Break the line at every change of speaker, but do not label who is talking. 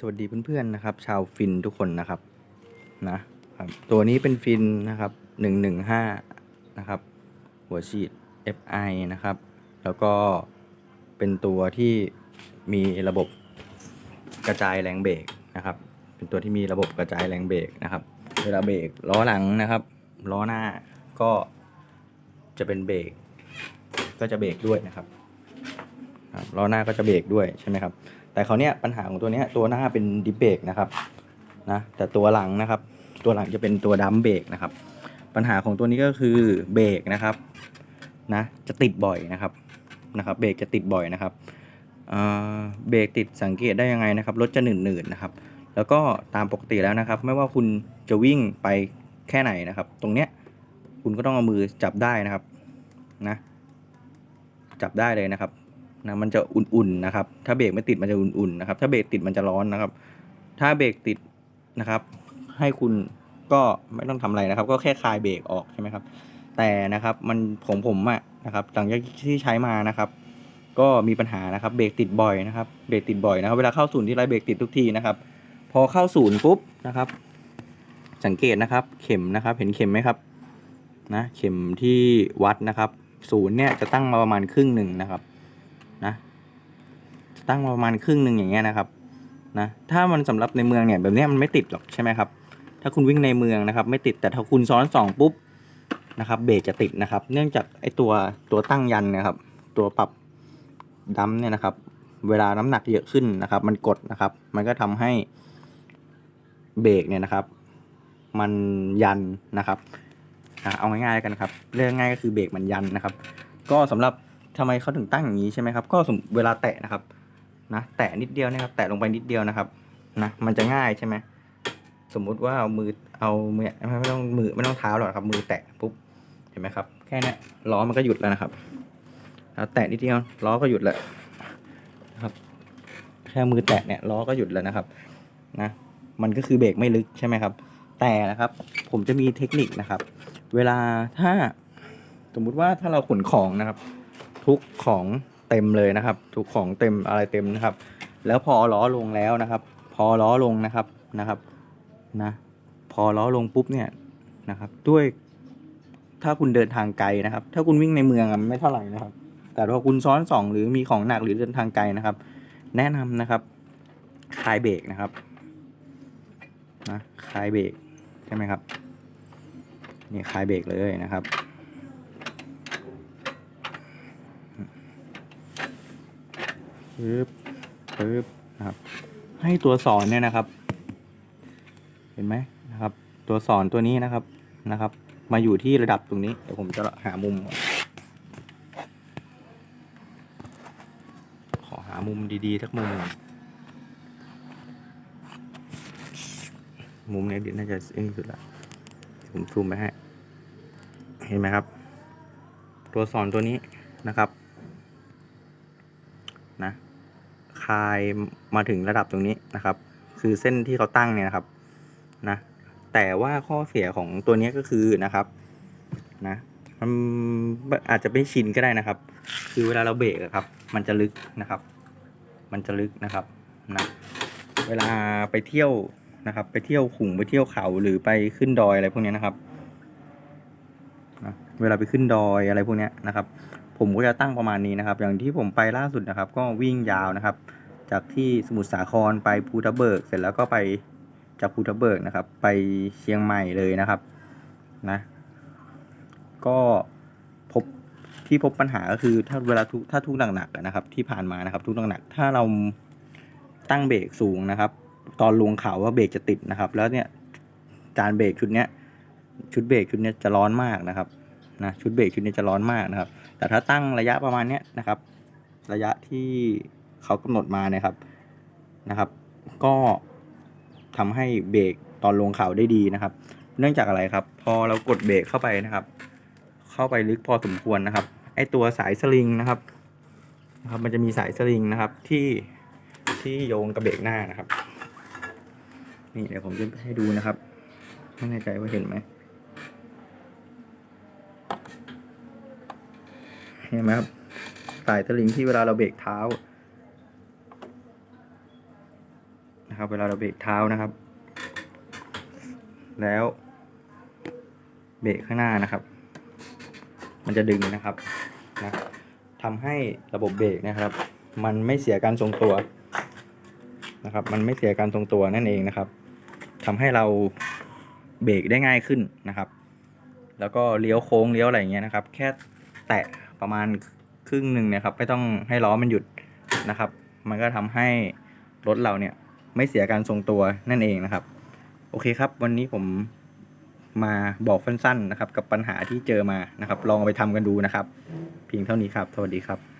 สวัสดีเพื่อนๆนะครับ ชาวฟินทุกคนนะครับนะครับ ตัวนี้เป็นฟินนะครับ 115 นะครับ หัวฉีด FI นะครับ แล้วก็เป็นตัวที่มีระบบกระจายแรงเบรกนะครับ เป็นตัวที่มีระบบกระจายแรงเบรกนะครับ เวลาเบรกล้อหลังนะครับ ล้อหน้าก็จะเป็นเบรกก็จะเบรกด้วยนะครับครับล้อหน้าก็จะเบรกด้วยใช่ไหมครับ แต่เขาเนี้ยปัญหาของตัวเนี้ยตัวหน้าเป็นดิเบรกนะครับนะแต่ตัวหลังนะครับ ตัวหลังจะเป็นตัวดัมเบรกนะครับ ปัญหาของตัวนี้ก็คือเบรกนะครับนะจะติดบ่อยนะครับนะครับเบรกจะติดบ่อยนะครับเอ่อเบรกติดสังเกตได้ยังไงนะครับรถจะหนืดๆนะครับ แล้วก็ตามปกติแล้วนะครับ ไม่ว่าคุณจะวิ่งไปแค่ไหนนะครับ ตรงเนี้ยคุณก็ต้องเอามือจับได้นะครับนะจับได้เลยนะครับ นะมันจะอุ่นๆนะครับ ถ้าเบรกไม่ติดมันจะอุ่นๆนะครับ ถ้าเบรกติดมันจะร้อนนะครับ ถ้าเบรกติดนะครับ ให้คุณก็ไม่ต้องทำอะไรนะครับ ก็แค่คลายเบรกออกใช่ไหมครับ แต่นะครับมันของผมอะนะครับหลังจากที่ใช้มานะครับ ก็มีปัญหานะครับ เบรกติดบ่อยนะครับเบรกติดบ่อยนะครับเวลาเข้าศูนย์ที่ไรเบรกติดทุกทีนะครับ พอเข้าศูนย์ปุ๊บนะครับ สังเกตนะครับ เข็มนะครับ เห็นเข็มไหมครับนะเข็มที่วัดนะครับศูนย์เนี่ยจะตั้งมาประมาณครึ่งหนึ่งนะครับ ตั้งประมาณครึ่งหนึ่งอย่างเงี้ยนะครับนะถ้ามันสำหรับในเมืองเนี่ยแบบนี้มันไม่ติดหรอกใช่ไหมครับถ้าคุณวิ่งในเมืองนะครับ ไม่ติดแต่ถ้าคุณซ้อนสองปุ๊บนะครับเบรกจะติดนะครับ เนื่องจากไอตัวตัวตั้งยันนะครับ ตัวปรับดัมเนี่ยนะครับ เวลาน้ำหนักเยอะขึ้นนะครับ มันกดนะครับ มันก็ทำให้เบรกเนี่ยนะครับ มันยันนะครับเอาง่ายๆกันครับ เรื่องง่ายก็คือเบรกมันยันนะครับ ก็สำหรับทำไมเขาถึงตั้งอย่างนี้ใช่ไหมครับ ก็สมเวลาแตะนะครับ นะแตะนิดเดียวนะครับ แตะลงไปนิดเดียวนะครับนะมันจะง่ายใช่ไหมสมมุติว่าเอามือเอามือไม่ต้องมือไม่ต้องเท้าหรอกครับ มือแตะปุ๊บเห็นไหมครับ แค่นี้ล้อมันก็หยุดแล้วนะครับแล้วแตะนิดเดียวล้อก็หยุดแล้วนะครับ แค่มือแตะเนี่ยล้อก็หยุดแล้วนะครับนะมันก็คือเบรกไม่ลึกใช่ไหมครับ แต่นะครับ ผมจะมีเทคนิคนะครับ เวลาถ้าสมมุติว่าถ้าเราขนของนะครับ ทุกของ เต็มเลยนะครับ ทุกของเต็มอะไรเต็มนะครับ แล้วพอล้อลงแล้วนะครับ พอล้อลงนะครับนะครับนะพอล้อลงปุ๊บเนี่ยนะครับ ด้วยถ้าคุณเดินทางไกลนะครับ ถ้าคุณวิ่งในเมืองอะไม่เท่าไหร่นะครับ แต่ถ้าคุณซ้อนสองหรือมีของหนักหรือเดินทางไกลนะครับ แนะนำนะครับคลายเบรกนะครับนะคลายเบรกใช่ไหมครับนี่คลายเบรกเลยนะครับ ปึ๊บปึ๊บนะครับ ให้ตัวสอนเนี่ยนะครับ เห็นไหมนะครับ ตัวสอนตัวนี้นะครับนะครับ มาอยู่ที่ระดับตรงนี้เดี๋ยวผมจะหามุม ขอหามุมดีๆสักมุมก่อนมุมนี้น่าจะเอ็นสุดละผมซูมไปให้เห็นไหมครับ ตัวสอนตัวนี้นะครับ นะ คายมาถึงระดับตรงนี้นะครับ คือเส้นที่เขาตั้งเนี่ยนะครับนะแต่ว่าข้อเสียของตัวนี้ก็คือนะครับนะมันอาจจะไม่ชินก็ได้นะครับ คือเวลาเราเบรกครับ มันจะลึกนะครับ มันจะลึกนะครับนะเวลาไปเที่ยวนะครับ ไปเที่ยวขุงไปเที่ยวเขาหรือไปขึ้นดอยอะไรพวกนี้นะครับนะเวลาไปขึ้นดอยอะไรพวกนี้นะครับ ผมก็จะตั้งประมาณนี้นะครับ อย่างที่ผมไปล่าสุดนะครับ ก็วิ่งยาวนะครับ จากที่สมุทรสาครไปภูทับเบิก เสร็จแล้วก็ไปจากภูทับเบิกนะครับ ไปเชียงใหม่เลยนะครับนะก็พบที่พบปัญหาก็คือถ้าเวลาทุกถ้าทุกหนักๆนะครับ ที่ผ่านมานะครับ ทุกหนักๆถ้าเราตั้งเบรกสูงนะครับ ตอนลงเขาว่าเบรกจะติดนะครับ แล้วเนี่ยจานเบรกชุดเนี้ยชุดเบรกชุดเนี้ยจะร้อนมากนะครับนะชุดเบรกชุดนี้จะร้อนมากนะครับ แต่ถ้าตั้งระยะประมาณเนี้ยนะครับ ระยะที่เขากำหนดมานะครับนะครับ ก็ทำให้เบรกตอนลงเขาได้ดีนะครับ เนื่องจากอะไรครับ พอเรากดเบรกเข้าไปนะครับ เข้าไปลึกพอสมควรนะครับไอตัวสายสลิงนะครับนะครับ มันจะมีสายสลิงนะครับที่ที่โยงกับเบรกหน้านะครับ นี่เดี๋ยวผมจะให้ดูนะครับ ไม่แน่ใจว่าเห็นไหม เห็นไหมครับสายสลิงที่เวลาเราเบรกเท้านะครับเวลาเราเบรกเท้านะครับ แล้ว เบรกข้างหน้านะครับ มันจะดึงนะครับนะทำให้ระบบเบรกนะครับ มันไม่เสียการทรงตัวนะครับ มันไม่เสียการทรงตัวนั่นเองนะครับทำให้เราเบรกได้ง่ายขึ้นนะครับ แล้วก็เลี้ยวโค้งเลี้ยวอะไรอย่างเงี้ยนะครับ แค่แตะ ประมาณครึ่งหนึ่งนะครับไม่ต้องให้ล้อมันหยุดนะครับ มันก็ทำให้รถเราเนี่ยไม่เสียการทรงตัวนั่นเองนะครับ โอเคครับ วันนี้ผมมาบอกสั้นๆนะครับ กับปัญหาที่เจอมานะครับ ลองเอาไปทำกันดูนะครับ เพียงเท่านี้ครับ สวัสดีครับ